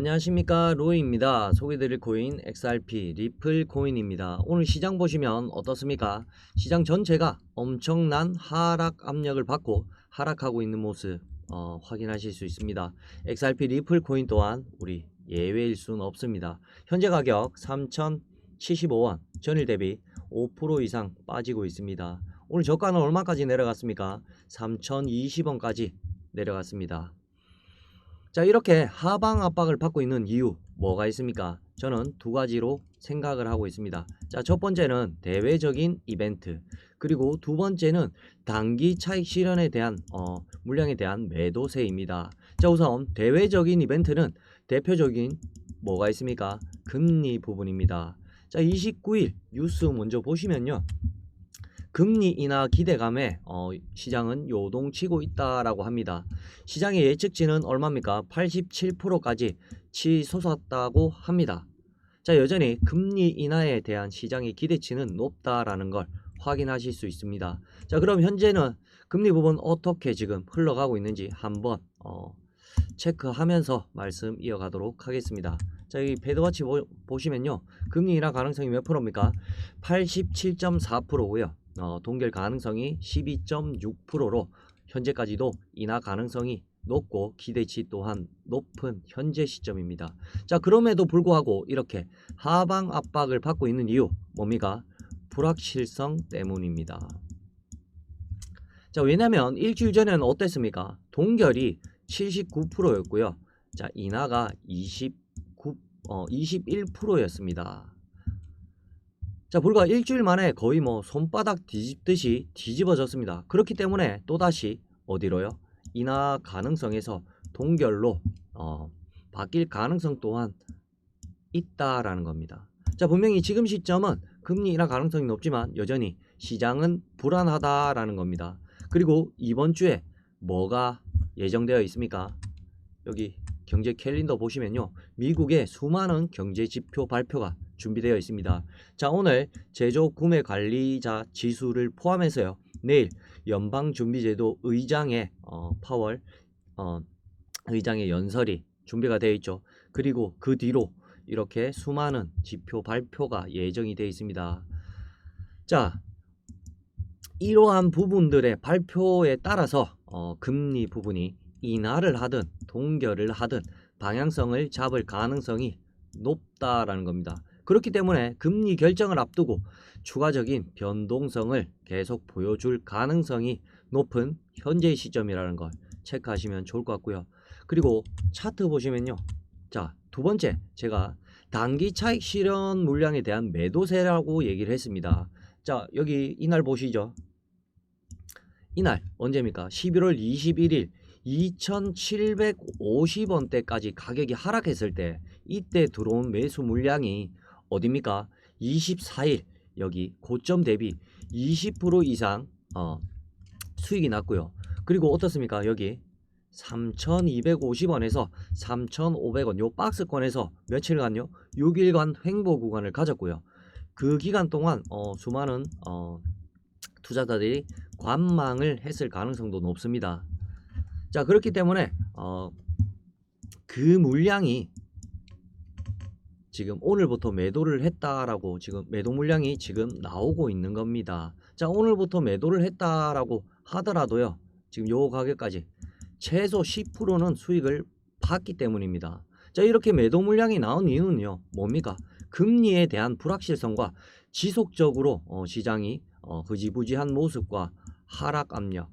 안녕하십니까 로이입니다. 소개드릴 코인 XRP 리플 코인입니다. 오늘 시장 보시면 어떻습니까? 시장 전체가 엄청난 하락 압력을 받고 하락하고 있는 모습 어, 확인하실 수 있습니다. XRP 리플 코인 또한 우리 예외일 수는 없습니다. 현재 가격 3,075원 전일 대비 5% 이상 빠지고 있습니다. 오늘 저가는 얼마까지 내려갔습니까? 3,020원까지 내려갔습니다. 자 이렇게 하방 압박을 받고 있는 이유 뭐가 있습니까? 저는 두 가지로 생각을 하고 있습니다. 자 첫 번째는 대외적인 이벤트 그리고 두 번째는 단기 차익 실현에 대한 어, 물량에 대한 매도세입니다. 자 우선 대외적인 이벤트는 대표적인 뭐가 있습니까? 금리 부분입니다. 자 29일 뉴스 먼저 보시면요. 금리 인하 기대감에 어, 시장은 요동치고 있다라고 합니다. 시장의 예측치는 얼마입니까? 87%까지 치솟았다고 합니다. 자, 여전히 금리 인하에 대한 시장의 기대치는 높다라는 걸 확인하실 수 있습니다. 자, 그럼 현재는 금리 부분 어떻게 지금 흘러가고 있는지 한번 어, 체크하면서 말씀 이어가도록 하겠습니다. 자, 이 패드워치 보, 보시면요. 금리 인하 가능성이 몇 프로입니까? 87.4%고요. 어, 동결 가능성이 12.6%로 현재까지도 인하 가능성이 높고 기대치 또한 높은 현재 시점입니다. 자 그럼에도 불구하고 이렇게 하방 압박을 받고 있는 이유 뭡니까? 불확실성 때문입니다. 자 왜냐하면 일주일 전에는 어땠습니까? 동결이 79%였고요. 자 인하가 29, 어, 21%였습니다. 자 불과 일주일 만에 거의 뭐 손바닥 뒤집듯이 뒤집어졌습니다. 그렇기 때문에 또다시 어디로요? 인하 가능성에서 동결로 어, 바뀔 가능성 또한 있다라는 겁니다. 자 분명히 지금 시점은 금리 인하 가능성이 높지만 여전히 시장은 불안하다라는 겁니다. 그리고 이번 주에 뭐가 예정되어 있습니까? 여기 경제 캘린더 보시면요. 미국의 수많은 경제 지표 발표가 준비되어 있습니다. 자, 오늘 제조 구매 관리자 지수를 포함해서요. 내일 연방준비제도 의장의 어, 파월 어, 의장의 연설이 준비가 되어 있죠. 그리고 그 뒤로 이렇게 수많은 지표 발표가 예정이 되어 있습니다. 자, 이러한 부분들의 발표에 따라서 어, 금리 부분이 인하를 하든 동결을 하든 방향성을 잡을 가능성이 높다라는 겁니다. 그렇기 때문에 금리 결정을 앞두고 추가적인 변동성을 계속 보여줄 가능성이 높은 현재 시점이라는 걸 체크하시면 좋을 것 같고요. 그리고 차트 보시면요. 자, 두 번째 제가 단기 차익 실현 물량에 대한 매도세라고 얘기를 했습니다. 자, 여기 이날 보시죠. 이날 언제입니까? 11월 21일 2750원대까지 가격이 하락했을 때 이때 들어온 매수 물량이 어딥니까? 24일 여기 고점 대비 20% 이상 어, 수익이 났고요. 그리고 어떻습니까? 여기 3,250원에서 3,500원 요 박스권에서 며칠간요? 6일간 횡보 구간을 가졌고요. 그 기간 동안 어, 수많은 어, 투자자들이 관망을 했을 가능성도 높습니다. 자 그렇기 때문에 어, 그 물량이 지금 오늘부터 매도를 했다라고 지금 매도 물량이 지금 나오고 있는 겁니다. 자 오늘부터 매도를 했다라고 하더라도요. 지금 요 가격까지 최소 10%는 수익을 받기 때문입니다. 자 이렇게 매도 물량이 나온 이유는요. 뭡니까? 금리에 대한 불확실성과 지속적으로 어, 시장이 어, 흐지부지한 모습과 하락 압력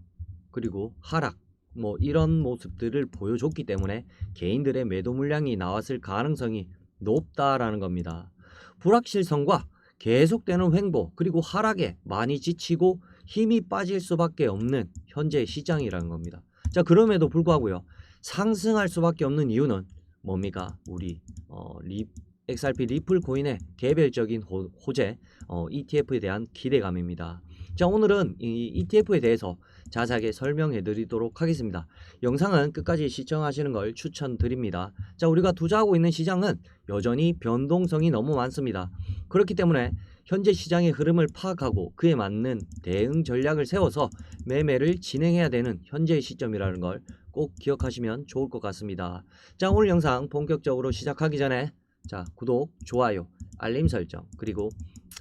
그리고 하락 뭐 이런 모습들을 보여줬기 때문에 개인들의 매도 물량이 나왔을 가능성이 높다라는 겁니다. 불확실성과 계속되는 횡보 그리고 하락에 많이 지치고 힘이 빠질 수밖에 없는 현재 시장이라는 겁니다. 자 그럼에도 불구하고요 상승할 수밖에 없는 이유는 뭡니까? 우리 어, 리, XRP 리플 코인의 개별적인 호, 호재 어, ETF에 대한 기대감입니다. 자 오늘은 이 ETF에 대해서 자세하게 설명해 드리도록 하겠습니다. 영상은 끝까지 시청하시는 걸 추천드립니다. 자 우리가 투자하고 있는 시장은 여전히 변동성이 너무 많습니다. 그렇기 때문에 현재 시장의 흐름을 파악하고 그에 맞는 대응 전략을 세워서 매매를 진행해야 되는 현재 시점이라는 걸 꼭 기억하시면 좋을 것 같습니다. 자, 오늘 영상 본격적으로 시작하기 전에 자, 구독, 좋아요, 알림 설정, 그리고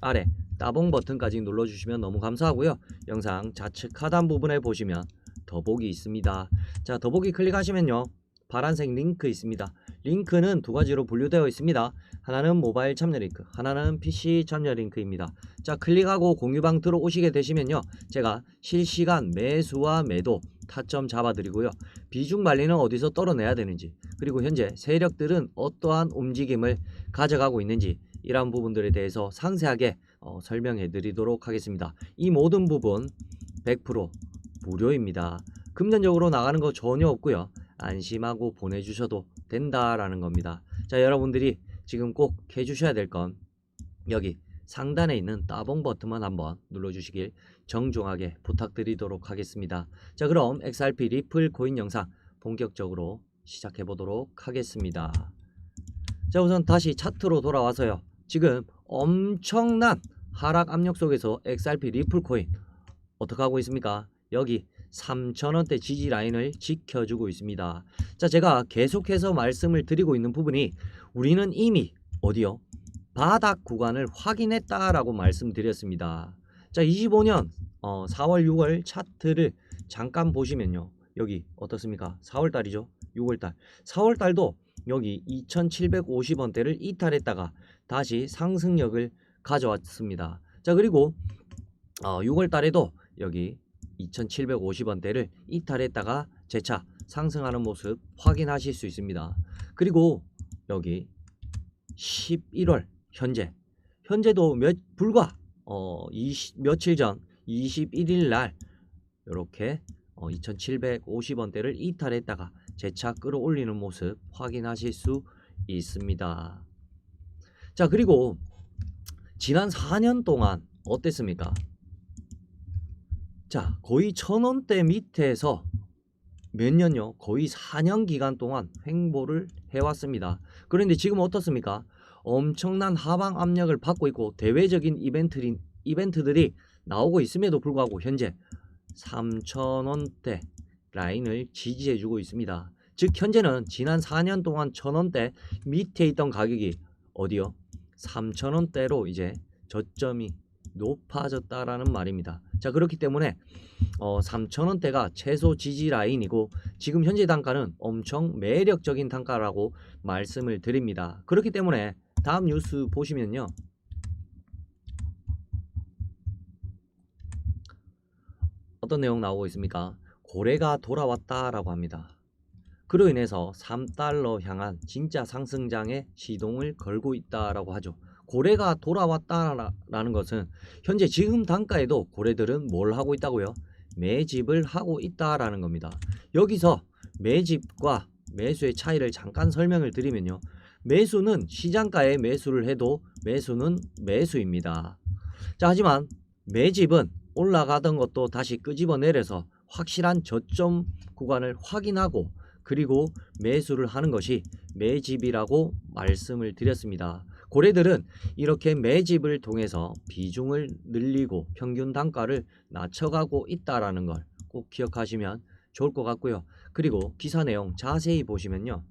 아래 따봉 버튼까지 눌러주시면 너무 감사하고요. 영상 좌측 하단 부분에 보시면 더보기 있습니다. 자, 더보기 클릭하시면요. 파란색 링크 있습니다. 링크는 두 가지로 분류되어 있습니다. 하나는 모바일 참여 링크, 하나는 PC 참여 링크입니다. 자, 클릭하고 공유방 들어오시게 되시면요. 제가 실시간 매수와 매도 타점 잡아드리고요. 비중 관리는 어디서 떨어내야 되는지, 그리고 현재 세력들은 어떠한 움직임을 가져가고 있는지 이러한 부분들에 대해서 상세하게 어, 설명해 드리도록 하겠습니다. 이 모든 부분 100% 무료입니다. 금전적으로 나가는 거 전혀 없고요. 안심하고 보내주셔도 된다라는 겁니다. 자, 여러분들이 지금 꼭 해주셔야 될 건 여기 상단에 있는 따봉 버튼만 한번 눌러주시길 정중하게 부탁드리도록 하겠습니다. 자, 그럼 XRP 리플 코인 영상 본격적으로 시작해 보도록 하겠습니다. 자, 우선 다시 차트로 돌아와서요. 지금 엄청난 하락 압력 속에서 XRP 리플 코인 어떻게 하고 있습니까? 여기 3,000원대 지지 라인을 지켜주고 있습니다. 자, 제가 계속해서 말씀을 드리고 있는 부분이 우리는 이미 어디요? 바닥 구간을 확인했다라고 말씀드렸습니다. 자, 25년 어, 4월, 6월 차트를 잠깐 보시면요. 여기 어떻습니까? 4월 달이죠. 6월 달. 4월 달도 여기 2,750원대를 이탈했다가 다시 상승력을 가져왔습니다. 자, 그리고 어, 6월 달에도 여기 2,750원대를 이탈했다가 재차 상승하는 모습 확인하실 수 있습니다. 그리고 여기 11월 현재 현재도 몇 불과 어 20, 며칠 전 21일 날 이렇게 어, 2,750원대를 이탈했다가 재차 끌어올리는 모습 확인하실 수 있습니다. 자 그리고 지난 4년 동안 어땠습니까? 자 거의 천 원대 밑에서 몇 년요? 거의 4년 기간 동안 횡보를 해왔습니다. 그런데 지금 어떻습니까? 엄청난 하방 압력을 받고 있고 대외적인 이벤트리, 이벤트들이 나오고 있음에도 불구하고 현재 3,000원대 라인을 지지해주고 있습니다. 즉 현재는 지난 4년 동안 1,000원대 밑에 있던 가격이 어디요? 3,000원대로 이제 저점이 높아졌다라는 말입니다. 자 그렇기 때문에 어, 3,000원대가 최소 지지 라인이고 지금 현재 단가는 엄청 매력적인 단가라고 말씀을 드립니다. 그렇기 때문에 다음 뉴스 보시면요. 어떤 내용 나오고 있습니까? 고래가 돌아왔다라고 합니다. 그로 인해서 3달러 향한 진짜 상승장에 시동을 걸고 있다라고 하죠. 고래가 돌아왔다라는 것은 현재 지금 단가에도 고래들은 뭘 하고 있다고요? 매집을 하고 있다라는 겁니다. 여기서 매집과 매수의 차이를 잠깐 설명을 드리면요. 매수는 시장가에 매수를 해도 매수는 매수입니다. 자, 하지만 매집은 올라가던 것도 다시 끄집어내려서 확실한 저점 구간을 확인하고 그리고 매수를 하는 것이 매집이라고 말씀을 드렸습니다. 고래들은 이렇게 매집을 통해서 비중을 늘리고 평균 단가를 낮춰가고 있다라는 걸 꼭 기억하시면 좋을 것 같고요. 그리고 기사 내용 자세히 보시면요.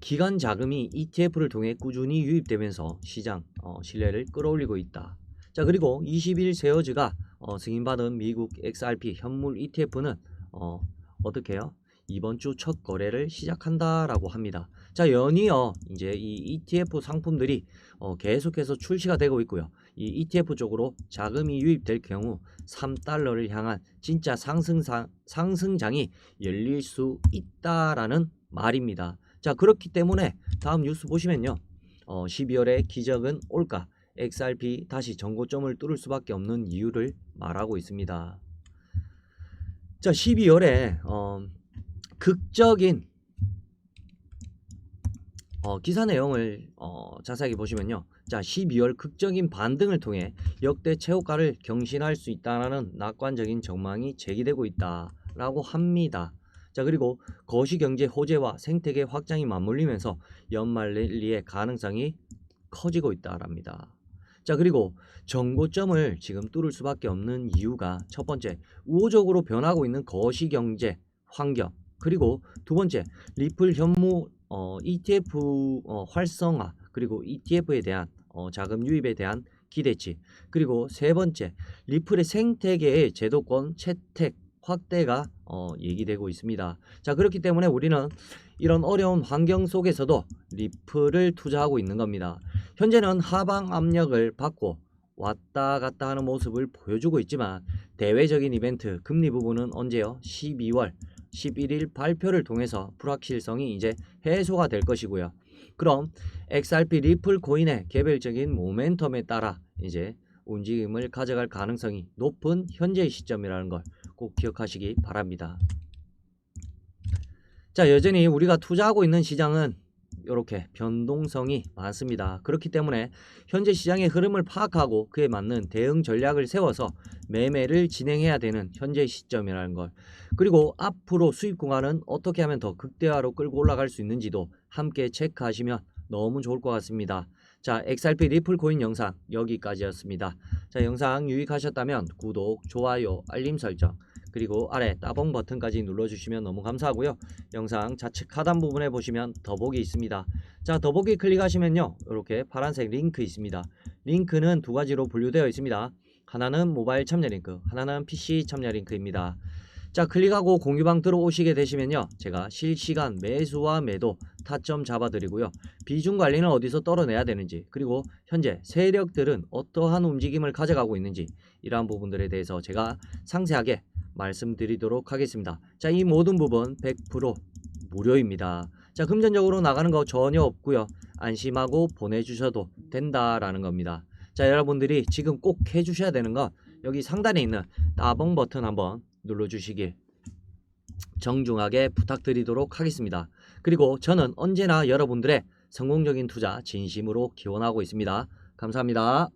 기관 자금이 ETF를 통해 꾸준히 유입되면서 시장 어, 신뢰를 끌어올리고 있다. 자 그리고 21 세어즈가 어, 승인받은 미국 XRP 현물 ETF는 어, 어떻게 해요? 이번 주 첫 거래를 시작한다라고 합니다. 자 연이어 이제 이 ETF 상품들이 어, 계속해서 출시가 되고 있고요. 이 ETF 쪽으로 자금이 유입될 경우 3달러를 향한 진짜 상승상, 상승장이 열릴 수 있다라는 말입니다. 자 그렇기 때문에 다음 뉴스 보시면요. 어, 12월에 기적은 올까? XRP 다시 전고점을 뚫을 수밖에 없는 이유를 말하고 있습니다. 자 12월에 어, 극적인 어, 기사 내용을 어, 자세하게 보시면요. 자, 12월 극적인 반등을 통해 역대 최고가를 경신할 수 있다는 낙관적인 전망이 제기되고 있다라고 합니다. 자, 그리고 거시경제 호재와 생태계 확장이 맞물리면서 연말 랠리의 가능성이 커지고 있다랍니다. 자, 그리고 정고점을 지금 뚫을 수밖에 없는 이유가 첫 번째, 우호적으로 변하고 있는 거시경제 환경. 그리고 두 번째, 리플 현무 어, ETF 어, 활성화 그리고 ETF에 대한 어, 자금 유입에 대한 기대치 그리고 세 번째 리플의 생태계의 제도권 채택 확대가 어, 얘기되고 있습니다. 자 그렇기 때문에 우리는 이런 어려운 환경 속에서도 리플을 투자하고 있는 겁니다. 현재는 하방 압력을 받고 왔다 갔다 하는 모습을 보여주고 있지만 대외적인 이벤트 금리 부분은 언제요? 12월 11일 발표를 통해서 불확실성이 이제 해소가 될 것이고요. 그럼 XRP 리플 코인의 개별적인 모멘텀에 따라 이제 움직임을 가져갈 가능성이 높은 현재 시점이라는 걸 꼭 기억하시기 바랍니다. 자, 여전히 우리가 투자하고 있는 시장은 이렇게 변동성이 많습니다. 그렇기 때문에 현재 시장의 흐름을 파악하고 그에 맞는 대응 전략을 세워서 매매를 진행해야 되는 현재 시점이라는 걸 그리고 앞으로 수익 구간은 어떻게 하면 더 극대화로 끌고 올라갈 수 있는지도 함께 체크하시면 너무 좋을 것 같습니다. 자, XRP 리플 코인 영상 여기까지였습니다. 자, 영상 유익하셨다면 구독, 좋아요, 알림 설정 그리고 아래 따봉 버튼까지 눌러주시면 너무 감사하고요. 영상 좌측 하단 부분에 보시면 더보기 있습니다. 자, 더보기 클릭하시면요. 이렇게 파란색 링크 있습니다. 링크는 두 가지로 분류되어 있습니다. 하나는 모바일 참여 링크, 하나는 PC 참여 링크입니다. 자, 클릭하고 공유방 들어오시게 되시면요. 제가 실시간 매수와 매도 타점 잡아드리고요. 비중 관리는 어디서 떨어내야 되는지, 그리고 현재 세력들은 어떠한 움직임을 가져가고 있는지, 이러한 부분들에 대해서 제가 상세하게 말씀드리도록 하겠습니다. 자, 이 모든 부분 100% 무료입니다. 자, 금전적으로 나가는 거 전혀 없고요. 안심하고 보내주셔도 된다라는 겁니다. 자, 여러분들이 지금 꼭 해주셔야 되는 건 여기 상단에 있는 따봉 버튼 한번 눌러주시길 정중하게 부탁드리도록 하겠습니다. 그리고 저는 언제나 여러분들의 성공적인 투자 진심으로 기원하고 있습니다. 감사합니다.